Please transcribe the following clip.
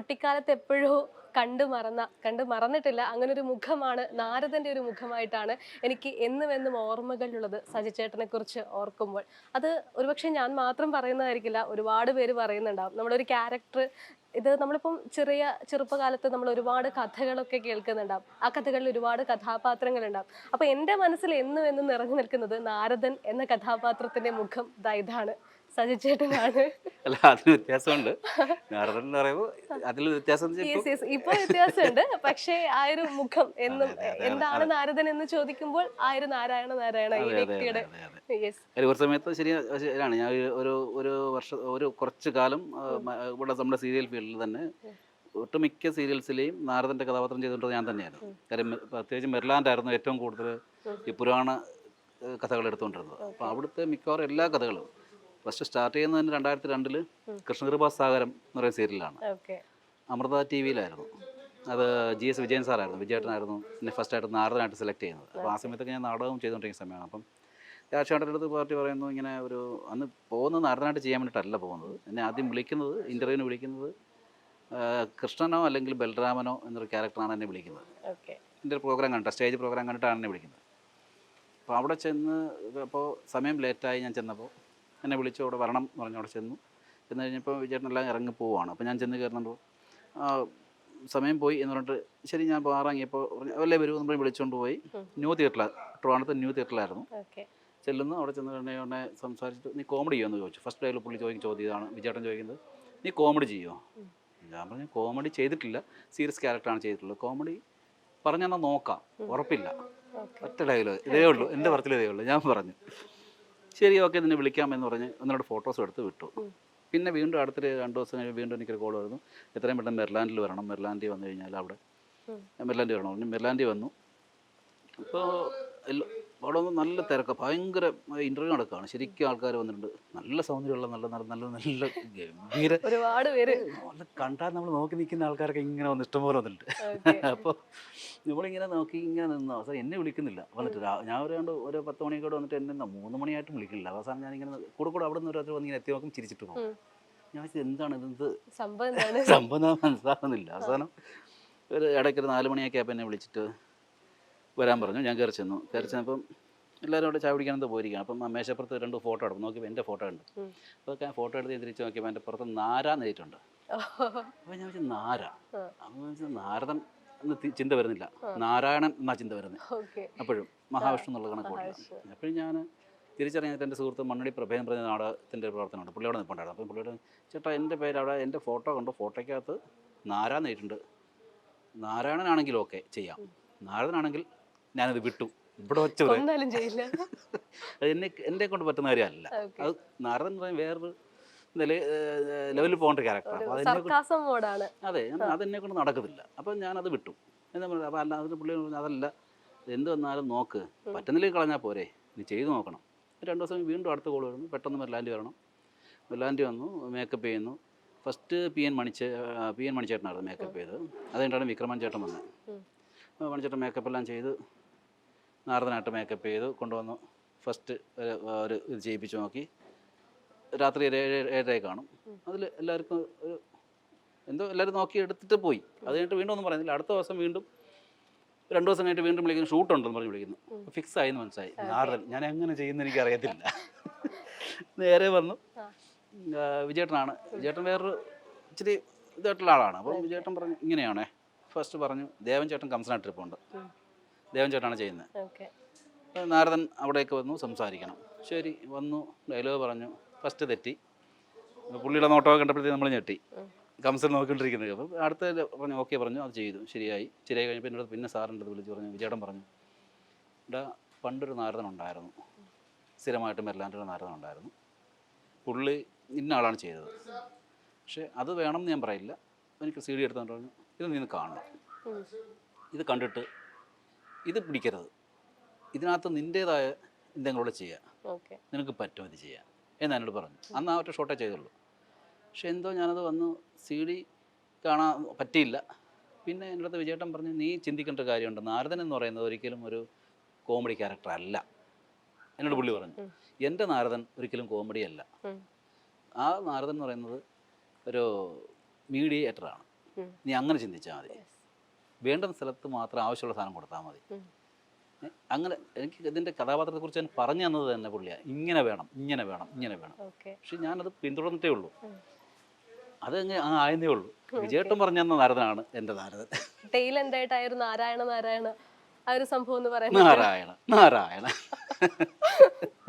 കുട്ടിക്കാലത്ത് എപ്പോഴോ കണ്ടു മറന്ന കണ്ടു മറന്നിട്ടില്ല. അങ്ങനെ ഒരു മുഖമാണ് നാരദന്റെ ഒരു മുഖമായിട്ടാണ് എനിക്ക് എന്നും എന്നും ഓർമ്മകളിലുള്ളത് സജിച്ചേട്ടനെ കുറിച്ച് ഓർക്കുമ്പോൾ. അത് ഒരുപക്ഷെ ഞാൻ മാത്രം പറയുന്നതായിരിക്കില്ല ഒരുപാട് പേര് പറയുന്നുണ്ടാവും. നമ്മളൊരു ക്യാരക്ടർ ഇത് നമ്മളിപ്പം ചെറിയ ചെറുപ്പകാലത്ത് നമ്മൾ ഒരുപാട് കഥകളൊക്കെ കേൾക്കുന്നുണ്ടാവും. ആ കഥകളിൽ ഒരുപാട് കഥാപാത്രങ്ങൾ ഉണ്ടാവും അപ്പൊ എന്റെ മനസ്സിൽ എന്നും എന്നും നിറഞ്ഞു നിൽക്കുന്നത് നാരദൻ എന്ന കഥാപാത്രത്തിന്റെ മുഖം ദാ ഇതാണ് സജിച്ചേട്ടനാണ് അല്ല അതിന് വ്യത്യാസമുണ്ട്. നാരദൻ എന്ന് പറയുമ്പോൾ അതിൽ വ്യത്യാസം ഇപ്പൊ വ്യത്യാസമുണ്ട്. പക്ഷേ ആ ഒരു മുഖം എന്നും എന്താണ് നാരദൻ എന്ന് ചോദിക്കുമ്പോൾ ആ ഒരു നാരായണ നാരായണ ഈ വ്യക്തിയുടെ ഒരു സമയത്ത് ശരിയാണ്. ഞാൻ ഒരു- ഒരു വർഷം ഒരു കുറച്ച് കാലം ഇവിടെ നമ്മുടെ സീരിയൽ ഫീൽഡിൽ തന്നെ ഒട്ടുമിക്ക സീരിയൽസിലെയും നാരദന്റെ കഥാപാത്രം ചെയ്തുകൊണ്ടത് ഞാൻ തന്നെയായിരുന്നു. കാര്യം പ്രത്യേകിച്ച് മെർലാൻഡായിരുന്നു ഏറ്റവും കൂടുതൽ ഈ പുരാണ കഥകൾ എടുത്തുകൊണ്ടിരുന്നത്. അപ്പോൾ അവിടുത്തെ മിക്കവാറും എല്ലാ കഥകളും ഫസ്റ്റ് സ്റ്റാർട്ട് ചെയ്യുന്നത് തന്നെ രണ്ടായിരത്തി രണ്ടിൽ കൃഷ്ണകൃപാ സാഗരം എന്ന് പറയുന്ന സീരിയലാണ് ഓക്കെ. അമൃത ടി വിയിലായിരുന്നു അത് ജി എസ് വിജയൻ സാറായിരുന്നു. വിജയേട്ടനായിരുന്നു. എന്നെ ഫസ്റ്റായിട്ട് നാരദനായിട്ട് സെലക്ട് ചെയ്യുന്നത്. അപ്പോൾ ആ സമയത്തൊക്കെ ഞാൻ നാടകം ചെയ്തുകൊണ്ടിരിക്കുന്ന സമയമാണ്. അപ്പം രാജേട്ടന്റെ അടുത്ത് പാർട്ടി പറയുന്നു ഇങ്ങനെ ഒരു അന്ന് പോകുന്നത് നാരദനായിട്ട് ചെയ്യാൻ വേണ്ടിയിട്ടല്ല പോകുന്നത്. എന്നെ ആദ്യം വിളിക്കുന്നത് ഇന്റർവ്യൂവിന് വിളിക്കുന്നത് കൃഷ്ണനോ അല്ലെങ്കിൽ ബലരാമനോ എന്നൊരു ക്യാരക്ടറാണ് എന്നെ വിളിക്കുന്നത്. ഓക്കെ. എന്റെ ഒരു പ്രോഗ്രാം കണ്ടിട്ട് സ്റ്റേജ് പ്രോഗ്രാം കണ്ടിട്ടാണ് എന്നെ വിളിക്കുന്നത്. അപ്പോൾ അവിടെ ചെന്ന് അപ്പോൾ സമയം ലേറ്റായി ഞാൻ ചെന്നപ്പോൾ എന്നെ വിളിച്ചു അവിടെ വരണം എന്ന് പറഞ്ഞു അവിടെ ചെന്നു. ചെന്ന് കഴിഞ്ഞപ്പോൾ വിജയേട്ടനെല്ലാം ഇറങ്ങി പോവുകയാണ്. അപ്പോൾ ഞാൻ ചെന്ന് കയറുന്നുണ്ടോ. സമയം പോയി എന്ന് പറഞ്ഞിട്ട് ശരി ഞാൻ ഇപ്പോൾ ഇറങ്ങിയപ്പോൾ അല്ലേ വരൂ എന്ന് പറഞ്ഞ് വിളിച്ചുകൊണ്ട് പോയി. ന്യൂ തിയേറ്ററിലാണ് ട്രിവാണത്ത് ന്യൂ തിയേറ്ററിലായിരുന്നു. ചെല്ലുന്നു. അവിടെ ചെന്ന് കഴിഞ്ഞാൽ ഉടനെ സംസാരിച്ചിട്ട് നീ കോമഡി ചെയ്യുമെന്ന് ചോദിച്ചു. ഫസ്റ്റ് ഡേയിൽ പുള്ളി ചോദിക്കും ചോദ്യം ഇതാണ്. വിജയേട്ടൻ ചോദിക്കുന്നത് നീ കോമഡി ചെയ്യുമോ ഞാൻ പറഞ്ഞു കോമഡി ചെയ്തിട്ടില്ല. സീരിയസ് ക്യാരക്ടറാണ് ചെയ്തിട്ടുള്ളത്. കോമഡി പറഞ്ഞെന്നാൽ നോക്കാം. ഉറപ്പില്ല. ഒറ്റ ഡയലോഗ്. ഇതേ ഉള്ളൂ. എന്റെ പറച്ചിൽ ഇതേ ഉള്ളൂ. ഞാൻ പറഞ്ഞു. ശരി ഓക്കെ നിന്നെ വിളിക്കാമെന്ന് പറഞ്ഞ് ഒന്നിനോട് ഫോട്ടോസ് എടുത്ത് വിട്ടു. പിന്നെ വീണ്ടും അടുത്തൊരു രണ്ട് ദിവസം കഴിഞ്ഞ് വീണ്ടും എനിക്കൊരു കോൾ വരുന്നു. എത്രയും പെട്ടെന്ന് മെർലാൻഡിൽ വരണം. മെർലാൻഡിൽ വന്നു കഴിഞ്ഞാൽ അവിടെ മെർലാൻഡിൽ വരണം. പറഞ്ഞു. മെർലാൻഡിൽ വന്നു. അപ്പോൾ അവിടെ വന്ന് നല്ല തിരക്ക. ഭയങ്കര ഇന്റർവ്യൂ നടക്കുകയാണ് ശരിക്കും ആൾക്കാർ വന്നിട്ടുണ്ട്. നല്ല സൗന്ദര്യമുള്ള നല്ല നല്ല നല്ല നല്ല ഗംഭീര ഒരുപാട് പേര്. നല്ല കണ്ടാൽ നമ്മൾ നോക്കി നിൽക്കുന്ന ആൾക്കാരൊക്കെ ഇങ്ങനെ വന്ന് ഇഷ്ടംപോലെ വന്നിട്ടുണ്ട്. അപ്പോൾ നമ്മളിങ്ങനെ നോക്കി ഇങ്ങനെ നിന്നു അവസാനം എന്നെ വിളിക്കുന്നില്ല. വന്നിട്ട് ഞാൻ ഒരു ഒരു പത്ത് മണിയൊക്കെ വന്നിട്ട് എന്നെ മൂന്ന് മണിയായിട്ടും വിളിക്കില്ല അവസാനം ഞാനിങ്ങനെ കൂടെ കൂടെ അവിടെ നിന്ന് ഒരാൾ വന്ന് ഇങ്ങനെ എത്തി നോക്കും ചിരിച്ചിട്ട് പോകും ഞാൻ എന്താണ് ഇത്? സംഭവം സംഭവം മനസ്സിലാകുന്നില്ല അവസാനം ഒരു ഇടയ്ക്ക് ഒരു നാല് മണിയൊക്കെ ആയപ്പോൾ എന്നെ വിളിച്ചിട്ട് വരാൻ പറഞ്ഞു. ഞാൻ കയറി ചെന്നു. കയറി ചെന്നപ്പം എല്ലാവരും അവിടെ ചായ പിടിക്കാൻ എന്തോ പോയിരിക്കുകയാണ്. അപ്പം ആ മേശപ്പുറത്ത് രണ്ട് ഫോട്ടോ എടുക്കും. നോക്കിയപ്പോൾ എന്റെ ഫോട്ടോ ഉണ്ട്. അതൊക്കെ അപ്പോൾ ഞാൻ ഫോട്ടോ എടുത്ത് ഞാൻ തിരിച്ച് നോക്കിയപ്പോൾ എന്റെ പുറത്ത് നാരാന്ന് എഴുതിയിട്ടുണ്ട് അപ്പോൾ ഞാൻ വെച്ചാൽ നാര. അപ്പോൾ വെച്ചാൽ നാരദൻ എന്ന് ചിന്ത വരുന്നില്ല. നാരായണൻ എന്നാ ചിന്ത വരുന്നത് അപ്പോഴും മഹാവിഷ്ണു എന്നുള്ള കണക്ക് മഹാവിഷ്ണു. അപ്പോഴും ഞാൻ തിരിച്ചറിഞ്ഞിട്ട് എന്റെ സുഹൃത്ത് മണ്ണടി പ്രഭേദം പറഞ്ഞ നാടകത്തിന്റെ പ്രവർത്തനമുണ്ട്. പുള്ളി അവിടെ നിൽപ്പുണ്ടായിരുന്നു അപ്പം പുള്ളിയോട് ചേട്ടാ എന്റെ പേര് അവിടെ എന്റെ ഫോട്ടോ കണ്ടു. ഫോട്ടോയ്ക്കകത്ത് നാരാന്ന് എഴുതിയിട്ടുണ്ട് നാരായണനാണെങ്കിൽ ഓക്കെ ചെയ്യാം നാരദനാണെങ്കിൽ ഞാനത് വിട്ടു. ഇവിടെ വെച്ച് പറയാം. അത് എന്നെ എന്നെ കൊണ്ട് പറ്റുന്ന കാര്യമല്ല. അത് നാരദൻ എന്ന് പറയുന്നത് വേറൊരു ലെവലിൽ പോകേണ്ട മോഡാണ് അതെ അതെന്നെ കൊണ്ട് നടക്കത്തില്ല. അപ്പം ഞാനത് വിട്ടു. എന്താ പറയുക അപ്പോൾ അല്ല അതിന് പുള്ളി അതല്ല എന്ത് വന്നാലും നോക്ക്. പറ്റുന്നില്ലെങ്കിൽ കളഞ്ഞാൽ പോരെ. നീ ചെയ്ത് നോക്കണം. രണ്ട് ദിവസം വീണ്ടും അടുത്ത കോൾ വരുന്നു. പെട്ടെന്ന് മെല്ലാൻഡി വരണം. മെല്ലാൻഡി വന്നു മേക്കപ്പ് ചെയ്യുന്നു. ഫസ്റ്റ് പി എൻ മണിച്ചേ പി എൻ മണിച്ചേട്ടനായിരുന്നു മേക്കപ്പ് ചെയ്തത്. അത് കഴിഞ്ഞിട്ടാണ് വിക്രമൻ ചേട്ടൻ വന്നത്. മണിച്ചേട്ടൻ മേക്കപ്പ് എല്ലാം ചെയ്ത് നാരദനായിട്ട് മേക്കപ്പ് ചെയ്തു കൊണ്ടുവന്ന്. ഫസ്റ്റ് ഒരു ഇത് ചെയ്യിപ്പിച്ച് നോക്കി. രാത്രി ഒരു ഏഴ് ഏഴരയെ കാണും. അതിൽ എല്ലാവർക്കും ഒരു എന്തോ എല്ലാവരും നോക്കി എടുത്തിട്ട് പോയി. അത് കഴിഞ്ഞിട്ട് വീണ്ടും ഒന്നും പറയുന്നില്ല. അടുത്ത ദിവസം വീണ്ടും രണ്ടു ദിവസം കഴിഞ്ഞിട്ട് വീണ്ടും വിളിക്കുന്നു. ഷൂട്ട് ഉണ്ടെന്ന് പറഞ്ഞ് വിളിക്കുന്നു. ഫിക്സ് ആയി എന്ന് മനസ്സിലായി. നാരദൻ ഞാൻ എങ്ങനെ ചെയ്യുന്ന എനിക്ക് അറിയത്തില്ല നേരെ വന്നു. വിജേട്ടനാണ് വിജേട്ടൻ വിജയേട്ടനാണ്. വിജയേട്ടൻ വേറൊരു ഇച്ചിരി ഇതായിട്ടുള്ള ആളാണ്. അപ്പോൾ വിജയേട്ടൻ പറഞ്ഞു ഇങ്ങനെയാണേ. ഫസ്റ്റ് പറഞ്ഞു ദേവൻ ചേട്ടൻ കംസനായിട്ട് ട്രിപ്പുണ്ട്. ദേവൻ ചേട്ടനാണ് ചെയ്യുന്നത്. അപ്പോൾ നാരദൻ അവിടേക്ക് വന്നു സംസാരിക്കണം. ശരി വന്നു ഡയലോഗ് പറഞ്ഞു. ഫസ്റ്റ് തെറ്റി. പുള്ളിയുടെ നോട്ടമൊക്കെ കണ്ടപ്പോഴത്തേക്ക് നമ്മൾ ഞെട്ടി. കംസൻ നോക്കിക്കൊണ്ടിരിക്കുന്നത്. അപ്പോൾ അടുത്ത പറഞ്ഞു ഓക്കെ പറഞ്ഞു അത് ചെയ്തു ശരിയായി. ശരിയായി കഴിഞ്ഞപ്പോൾ എന്നോട് പിന്നെ സാറിന്റെ അടുത്ത് വിളിച്ച് പറഞ്ഞു വിജയടം പറഞ്ഞു ഇവിടെ പണ്ടൊരു നാരദൻ ഉണ്ടായിരുന്നു. സ്ഥിരമായിട്ട് മെല്ലാന്റെ നാരദൻ ഉണ്ടായിരുന്നു. പുള്ളി ഇന്ന ആളാണ് ചെയ്തത്. പക്ഷേ അത് വേണം എന്ന് ഞാൻ പറയില്ല. എനിക്ക് സി ഡി എടുത്തുകൊണ്ട് പറഞ്ഞു ഇത് നിന്ന് കാണണം. ഇത് കണ്ടിട്ട് ഇത് പിടിക്കരുത്. ഇതിനകത്ത് നിന്റേതായ എന്തെങ്കിലും കൂടെ ചെയ്യുക നിനക്ക് പറ്റും ഇത് ചെയ്യാൻ. എന്ന് എന്നോട് പറഞ്ഞു. അന്ന് ആ ഒറ്റ ഷോട്ടേ ചെയ്തുള്ളൂ. പക്ഷെ എന്തോ ഞാനത് വന്ന് സി ഡി കാണാൻ പറ്റിയില്ല. പിന്നെ എന്റെ അടുത്ത് വിജയേട്ടൻ പറഞ്ഞു നീ ചിന്തിക്കേണ്ട ഒരു കാര്യമുണ്ട് നാരദൻ എന്ന് പറയുന്നത് ഒരിക്കലും ഒരു കോമഡി ക്യാരക്ടർ അല്ല. എന്നോട് പുള്ളി പറഞ്ഞു. എന്റെ നാരദൻ ഒരിക്കലും കോമഡി അല്ല. ആ നാരദൻ എന്ന് പറയുന്നത് ഒരു മീഡിയേറ്ററാണ്. നീ അങ്ങനെ ചിന്തിച്ചാൽ മതി. വേണ്ടുന്ന സ്ഥലത്ത് മാത്രം ആവശ്യമുള്ള സാധനം കൊടുത്താൽ മതി. അങ്ങനെ എനിക്ക് ഇതിന്റെ കഥാപാത്രത്തെക്കുറിച്ച് ഞാൻ പറഞ്ഞു തന്നത് തന്നെ പുള്ളിയ. ഇങ്ങനെ വേണം ഇങ്ങനെ വേണം ഇങ്ങനെ വേണം. പക്ഷെ ഞാനത് പിന്തുടർന്നിട്ടേ ഉള്ളൂ. അത് ആ ആയതേ ഉള്ളൂ. വിജയേട്ടൻ പറഞ്ഞു തന്ന നാരദനാണ് എന്റെ നാരദൻ. എന്തായിട്ടായിരുന്നു? നാരായണ നാരായണ ആ ഒരു സംഭവം എന്ന് പറയുന്നത്. നാരായണ നാരായണ.